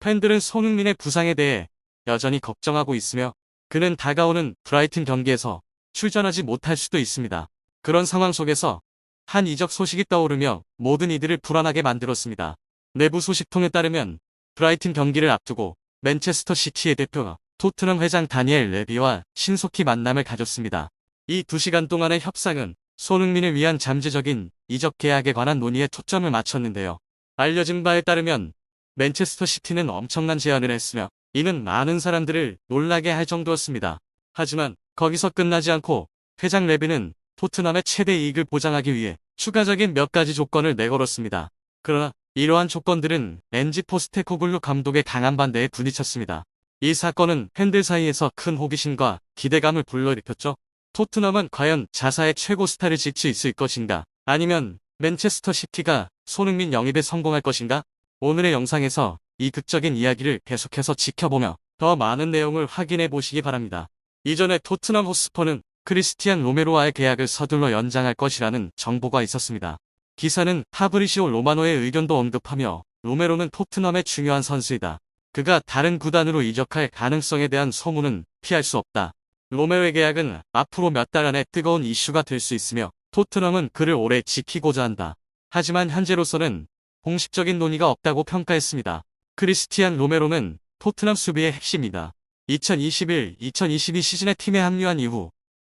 팬들은 손흥민의 부상에 대해 여전히 걱정하고 있으며 그는 다가오는 브라이튼 경기에서 출전하지 못할 수도 있습니다. 그런 상황 속에서 한 이적 소식이 떠오르며 모든 이들을 불안하게 만들었습니다. 내부 소식통에 따르면 브라이튼 경기를 앞두고 맨체스터 시티의 대표가 토트넘 회장 다니엘 레비와 신속히 만남을 가졌습니다. 이두 시간 동안의 협상은 손흥민을 위한 잠재적인 이적 계약에 관한 논의에 초점을 맞췄는데요. 알려진 바에 따르면 맨체스터 시티는 엄청난 제안을 했으며 이는 많은 사람들을 놀라게 할 정도였습니다. 하지만 거기서 끝나지 않고 회장 레비는 토트넘의 최대 이익을 보장하기 위해 추가적인 몇 가지 조건을 내걸었습니다. 그러나 이러한 조건들은 엔지 포스테코글루 감독의 강한 반대에 부딪혔습니다. 이 사건은 팬들 사이에서 큰 호기심과 기대감을 불러일으켰죠. 토트넘은 과연 자사의 최고 스타를 질수 있을 것인가? 아니면 맨체스터 시티가 손흥민 영입에 성공할 것인가? 오늘의 영상에서 이 극적인 이야기를 계속해서 지켜보며 더 많은 내용을 확인해 보시기 바랍니다. 이전에 토트넘 호스퍼는 크리스티안 로메로와의 계약을 서둘러 연장할 것이라는 정보가 있었습니다. 기사는 파브리시오 로마노의 의견도 언급하며 로메로는 토트넘의 중요한 선수이다. 그가 다른 구단으로 이적할 가능성에 대한 소문은 피할 수 없다. 로메로의 계약은 앞으로 몇 달 안에 뜨거운 이슈가 될 수 있으며 토트넘은 그를 오래 지키고자 한다. 하지만 현재로서는 공식적인 논의가 없다고 평가했습니다. 크리스티안 로메로는 토트넘 수비의 핵심이다. 2021-2022 시즌에 팀에 합류한 이후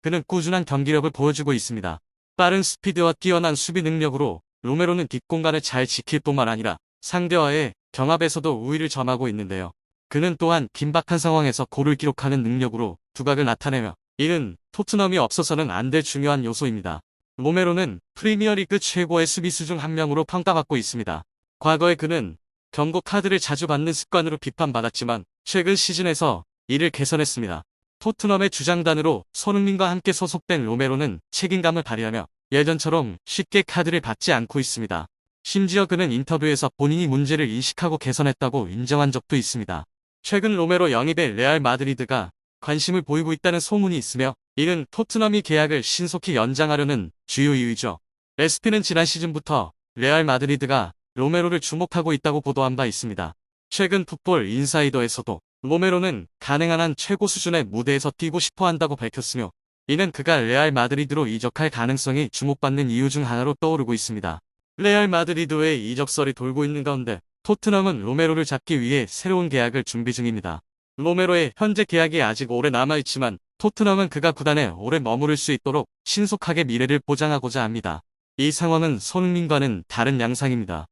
그는 꾸준한 경기력을 보여주고 있습니다. 빠른 스피드와 뛰어난 수비 능력으로 로메로는 뒷공간을 잘 지킬 뿐만 아니라 상대와의 경합에서도 우위를 점하고 있는데요. 그는 또한 긴박한 상황에서 골을 기록하는 능력으로 두각을 나타내며 이는 토트넘이 없어서는 안 될 중요한 요소입니다. 로메로는 프리미어리그 최고의 수비수 중 한 명으로 평가받고 있습니다. 과거에 그는 경고 카드를 자주 받는 습관으로 비판받았지만 최근 시즌에서 이를 개선했습니다. 토트넘의 주장단으로 손흥민과 함께 소속된 로메로는 책임감을 발휘하며 예전처럼 쉽게 카드를 받지 않고 있습니다. 심지어 그는 인터뷰에서 본인이 문제를 인식하고 개선했다고 인정한 적도 있습니다. 최근 로메로 영입에 레알 마드리드가 관심을 보이고 있다는 소문이 있으며 이는 토트넘이 계약을 신속히 연장하려는 주요 이유죠. SP는 지난 시즌부터 레알 마드리드가 로메로를 주목하고 있다고 보도한 바 있습니다. 최근 풋볼 인사이더에서도 로메로는 가능한 한 최고 수준의 무대에서 뛰고 싶어 한다고 밝혔으며 이는 그가 레알 마드리드로 이적할 가능성이 주목받는 이유 중 하나로 떠오르고 있습니다. 레알 마드리드의 이적설이 돌고 있는 가운데 토트넘은 로메로를 잡기 위해 새로운 계약을 준비 중입니다. 로메로의 현재 계약이 아직 오래 남아있지만 토트넘은 그가 구단에 오래 머무를 수 있도록 신속하게 미래를 보장하고자 합니다. 이 상황은 손흥민과는 다른 양상입니다.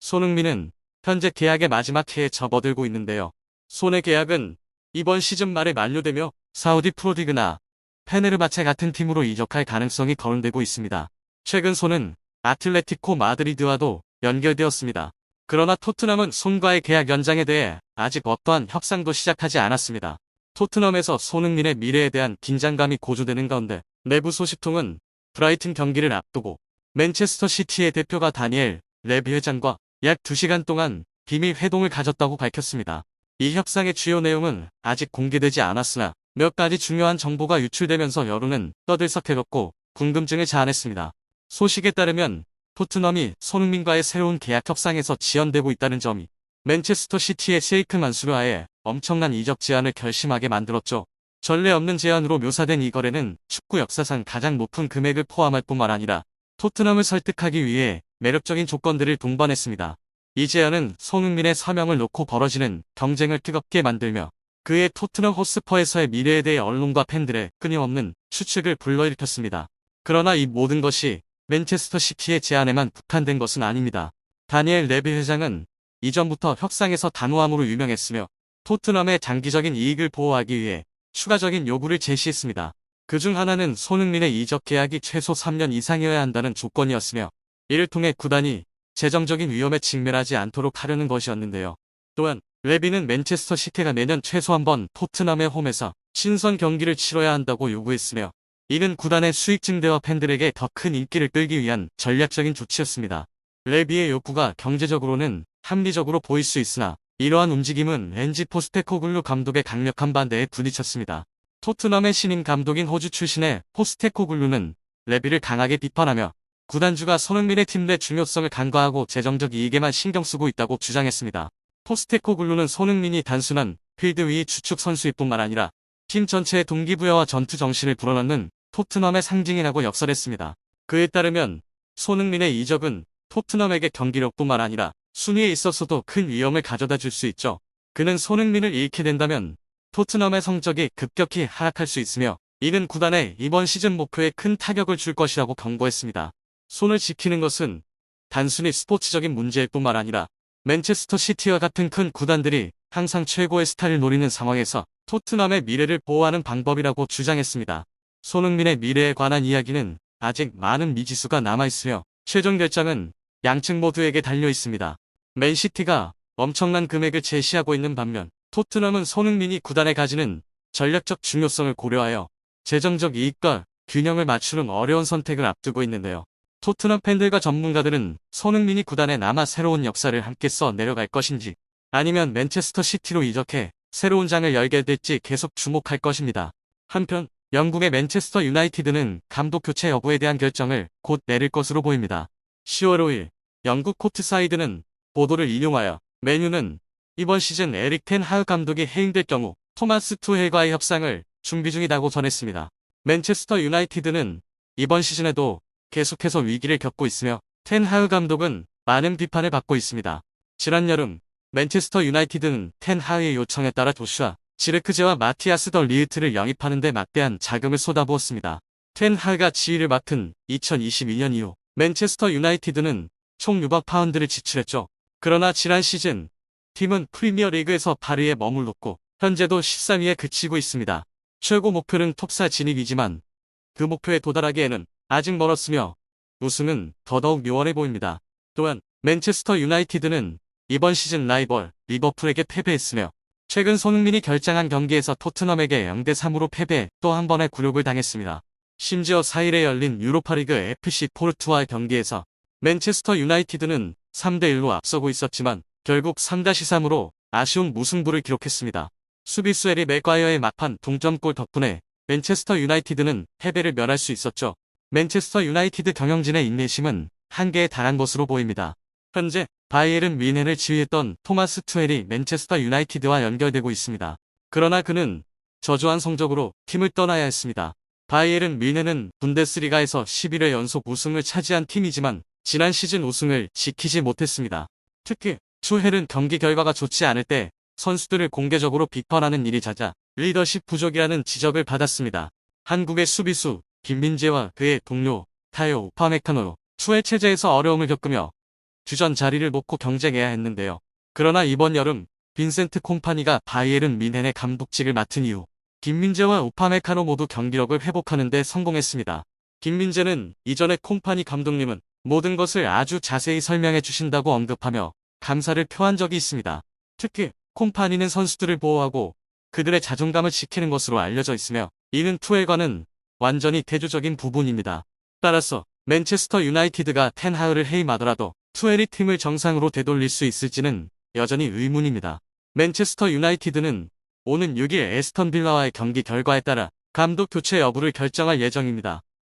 손흥민은 현재 계약의 마지막 해에 접어들고 있는데요. 손의 계약은 이번 시즌 말에 만료되며 사우디 프로디그나 페네르바체 같은 팀으로 이적할 가능성이 거론되고 있습니다. 최근 손은 아틀레티코 마드리드와도 연결되었습니다. 그러나 토트넘은 손과의 계약 연장에 대해 아직 어떠한 협상도 시작하지 않았습니다. 토트넘에서 손흥민의 미래에 대한 긴장감이 고조되는 가운데 내부 소식통은 브라이튼 경기를 앞두고 맨체스터 시티의 대표가 다니엘 레비 회장과 약 2시간 동안 비밀 회동을 가졌다고 밝혔습니다. 이 협상의 주요 내용은 아직 공개되지 않았으나 몇 가지 중요한 정보가 유출되면서 여론은 떠들썩해졌고 궁금증을 자아냈습니다. 소식에 따르면 토트넘이 손흥민과의 새로운 계약 협상에서 지연되고 있다는 점이 맨체스터 시티의 셰이크 만수르하에 엄청난 이적 제안을 결심하게 만들었죠. 전례 없는 제안으로 묘사된 이 거래는 축구 역사상 가장 높은 금액을 포함할 뿐만 아니라 토트넘을 설득하기 위해 매력적인 조건들을 동반했습니다. 이 제안은 손흥민의 서명을 놓고 벌어지는 경쟁을 뜨겁게 만들며 그의 토트넘 호스퍼에서의 미래에 대해 언론과 팬들의 끊임없는 추측을 불러일으켰습니다. 그러나 이 모든 것이 맨체스터 시티의 제안에만 국한된 것은 아닙니다. 다니엘 레비 회장은 이전부터 협상에서 단호함으로 유명했으며 토트넘의 장기적인 이익을 보호하기 위해 추가적인 요구를 제시했습니다. 그중 하나는 손흥민의 이적 계약이 최소 3년 이상이어야 한다는 조건이었으며 이를 통해 구단이 재정적인 위험에 직면하지 않도록 하려는 것이었는데요. 또한 레비는 맨체스터 시티가 매년 최소 한 번 토트넘의 홈에서 신선 경기를 치러야 한다고 요구했으며 이는 구단의 수익 증대와 팬들에게 더 큰 인기를 끌기 위한 전략적인 조치였습니다. 레비의 욕구가 경제적으로는 합리적으로 보일 수 있으나 이러한 움직임은 엔지 포스테코글루 감독의 강력한 반대에 부딪혔습니다. 토트넘의 신임 감독인 호주 출신의 포스테코글루는 레비를 강하게 비판하며 구단주가 손흥민의 팀 내 중요성을 간과하고 재정적 이익에만 신경 쓰고 있다고 주장했습니다. 포스테코글루는 손흥민이 단순한 필드 위 주축 선수일 뿐만 아니라 팀 전체의 동기부여와 전투 정신을 불어넣는 토트넘의 상징이라고 역설했습니다. 그에 따르면 손흥민의 이적은 토트넘에게 경기력뿐만 아니라 순위에 있어서도 큰 위험을 가져다 줄 수 있죠. 그는 손흥민을 잃게 된다면 토트넘의 성적이 급격히 하락할 수 있으며 이는 구단의 이번 시즌 목표에 큰 타격을 줄 것이라고 경고했습니다. 손을 지키는 것은 단순히 스포츠적인 문제일 뿐만 아니라 맨체스터 시티와 같은 큰 구단들이 항상 최고의 스타를 노리는 상황에서 토트넘의 미래를 보호하는 방법이라고 주장했습니다. 손흥민의 미래에 관한 이야기는 아직 많은 미지수가 남아있으며 최종 결정은 양측 모두에게 달려 있습니다. 맨시티가 엄청난 금액을 제시하고 있는 반면 토트넘은 손흥민이 구단에 가지는 전략적 중요성을 고려하여 재정적 이익과 균형을 맞추는 어려운 선택을 앞두고 있는데요. 토트넘 팬들과 전문가들은 손흥민이 구단에 남아 새로운 역사를 함께 써 내려갈 것인지 아니면 맨체스터 시티로 이적해 새로운 장을 열게 될지 계속 주목할 것입니다. 한편 영국의 맨체스터 유나이티드는 감독 교체 여부에 대한 결정을 곧 내릴 것으로 보입니다. 10월 5일 영국 코트사이드는 보도를 인용하여 메뉴는 이번 시즌 에릭 텐 하흐 감독이 해임될 경우 토마스 투헬과의 협상을 준비 중이라고 전했습니다. 맨체스터 유나이티드는 이번 시즌에도 계속해서 위기를 겪고 있으며 텐 하흐 감독은 많은 비판을 받고 있습니다. 지난 여름 맨체스터 유나이티드는 텐 하흐의 요청에 따라 조슈아 지르크제와 마티아스 더 리흐트를 영입하는 데 막대한 자금을 쏟아부었습니다. 텐 하흐가 지휘를 맡은 2022년 이후 맨체스터 유나이티드는 총 6억 파운드를 지출했죠. 그러나 지난 시즌 팀은 프리미어 리그에서 8위에 머물렀고 현재도 13위에 그치고 있습니다. 최고 목표는 톱사 진입이지만 그 목표에 도달하기에는 아직 멀었으며 우승은 더더욱 묘원해 보입니다. 또한 맨체스터 유나이티드는 이번 시즌 라이벌 리버풀에게 패배했으며 최근 손흥민이 결장한 경기에서 토트넘에게 0대3으로 패배 또 한 번의 굴욕을 당했습니다. 심지어 4일에 열린 유로파리그 FC 포르투와의 경기에서 맨체스터 유나이티드는 3대1로 앞서고 있었지만 결국 3-3으로 아쉬운 무승부를 기록했습니다. 수비수 에리 맥과이어의 막판 동점골 덕분에 맨체스터 유나이티드는 패배를 면할 수 있었죠. 맨체스터 유나이티드 경영진의 인내심은 한계에 달한 것으로 보입니다. 현재 바이에른 뮌헨을 지휘했던 토마스 투헬이 맨체스터 유나이티드와 연결되고 있습니다. 그러나 그는 저조한 성적으로 팀을 떠나야 했습니다. 바이에른 뮌헨은 분데스리가에서 11회 연속 우승을 차지한 팀이지만 지난 시즌 우승을 지키지 못했습니다. 특히 투헬은 경기 결과가 좋지 않을 때 선수들을 공개적으로 비판하는 일이 잦아 리더십 부족이라는 지적을 받았습니다. 한국의 수비수 김민재와 그의 동료 타요 우파메카노로 투헬 체제에서 어려움을 겪으며 주전 자리를 놓고 경쟁해야 했는데요. 그러나 이번 여름 빈센트 콤파니가 바이에른 민헨의 감독직을 맡은 이후 김민재와 우파메카노 모두 경기력을 회복하는 데 성공했습니다. 김민재는 이전에 콤파니 감독님은 모든 것을 아주 자세히 설명해 주신다고 언급하며 감사를 표한 적이 있습니다. 특히 콤파니는 선수들을 보호하고 그들의 자존감을 지키는 것으로 알려져 있으며 이는 투엘과는 완전히 대조적인 부분입니다. 따라서 맨체스터 유나이티드가 텐하흐를 해임하더라도 투엘이 팀을 정상으로 되돌릴 수 있을지는 여전히 의문입니다. 맨체스터 유나이티드는 오는 6일 에스턴 빌라와의 경기 결과에 따라 감독 교체 여부를 결정할 예정입니다.